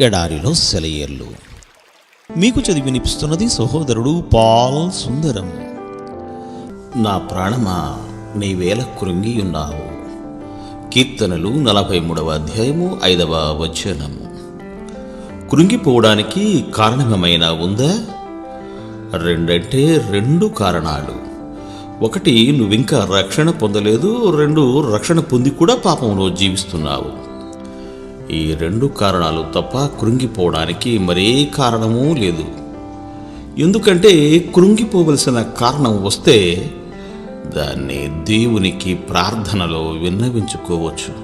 ఎడారిలో సెలయేర్లు. మీకు చదివి వినిపిస్తున్నది సహోదరుడు పాల్ సుందరం. నా ప్రాణమా నీవేల కృంగియున్నావు. కీర్తనలు నలభై మూడవ అధ్యాయము ఐదవ వచనము కృంగిపోవడానికి కారణమేమైనా ఉందా? రెండంటే రెండు కారణాలు. ఒకటి నువ్వింకా రక్షణ పొందలేదు. రెండు రక్షణ పొంది కూడా పాపంలో జీవిస్తున్నావు. ఈ రెండు కారణాలు తప్ప కృంగిపోవడానికి మరే కారణమూ లేదు. ఎందుకంటే కృంగిపోవలసిన కారణం వస్తే దాన్ని దేవునికి ప్రార్థనలో విన్నవించుకోవచ్చు.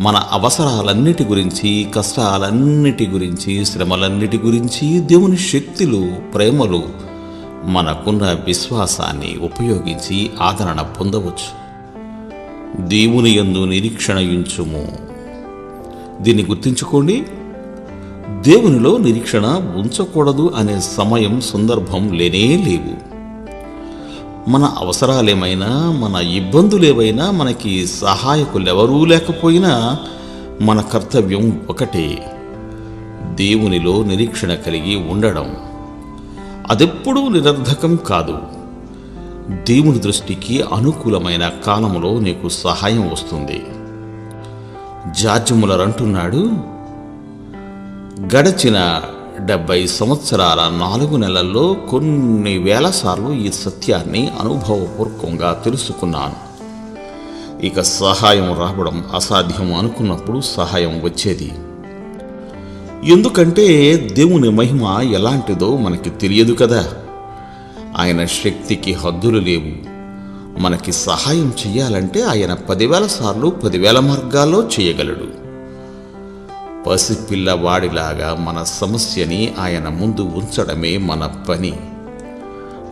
మన అవసరాలన్నిటి గురించి కష్టాలన్నిటి గురించి శ్రమలన్నిటి గురించి దేవుని శక్తులు ప్రేమలు మనకున్న విశ్వాసాన్ని ఉపయోగించి ఆదరణ పొందవచ్చు. దేవుని యందు నిరీక్షణ ఉంచుము దీన్ని గుర్తుంచుకోండి. దేవునిలో నిరీక్షణ ఉంచకూడదు అనే సమయం సందర్భం లేనే లేవు. మన అవసరాలేమైనా మన ఇబ్బందులేవైనా మనకి సహాయకులెవరూ లేకపోయినా మన కర్తవ్యం ఒకటే. దేవునిలో నిరీక్షణ కలిగి ఉండడం. అదెప్పుడూ నిరర్ధకం కాదు. దేవుని దృష్టికి అనుకూలమైన కాలంలో నీకు సహాయం వస్తుంది. జార్జములర్ అంటున్నాడు గడచిన డెబ్బై సంవత్సరాల నాలుగు నెలల్లో కొన్ని వేల సార్లు ఈ సత్యాన్ని అనుభవపూర్వకంగా తెలుసుకున్నాను. ఇక సహాయం రావడం అసాధ్యం అనుకున్నప్పుడు సహాయం వచ్చేది. ఎందుకంటే దేవుని మహిమ ఎలాంటిదో మనకి తెలియదు కదా. ఆయన శక్తికి హద్దులు లేవు. మనకి సహాయం చేయాలంటే ఆయన పదివేల సార్లు పదివేల మార్గాల్లో చేయగలడు. పసిపిల్లవాడిలాగా మన సమస్యని ఆయన ముందు ఉంచడమే మన పని.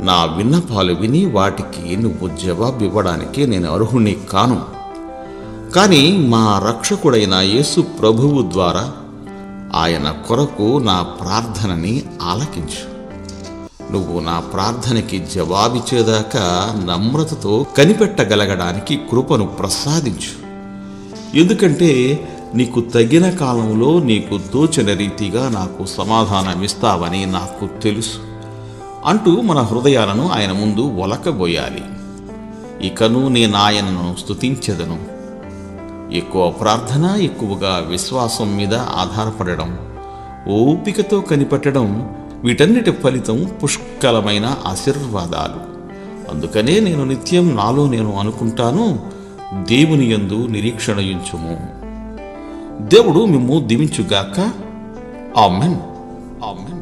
నా విన్నపాలు విని వాటికి నువ్వు జవాబివ్వడానికి నేను అర్హుణ్ణి కాను. కానీ మా రక్షకుడైన యేసు ప్రభువు ద్వారా ఆయన కొరకు నా ప్రార్థనని ఆలకించు. నువ్వు నా ప్రార్థనకి జవాబిచ్చేదాకా నమ్రతతో కనిపెట్టగలగడానికి కృపను ప్రసాదించు. ఎందుకంటే నీకు తగిన కాలంలో నీకు తోచిన రీతిగా నాకు సమాధానమిస్తావని నాకు తెలుసు. అంటూ మన హృదయాలను ఆయన ముందు ఒలకబోయాలి. ఇకను నేను ఆయనను స్తుతించెదను. ఎక్కువ ప్రార్థన ఎక్కువగా విశ్వాసం మీద ఆధారపడడం ఓపికతో కనిపెట్టడం వీటన్నిటి ఫలితం పుష్కలమైన ఆశీర్వాదాలు. అందుకనే నేను నిత్యం నాలో నేను అనుకుంటాను దేవుని యందు నిరీక్షణ ఉంచుము దేవుడు మిమ్ము దీవించుగాక. ఆమెన్. ఆమెన్.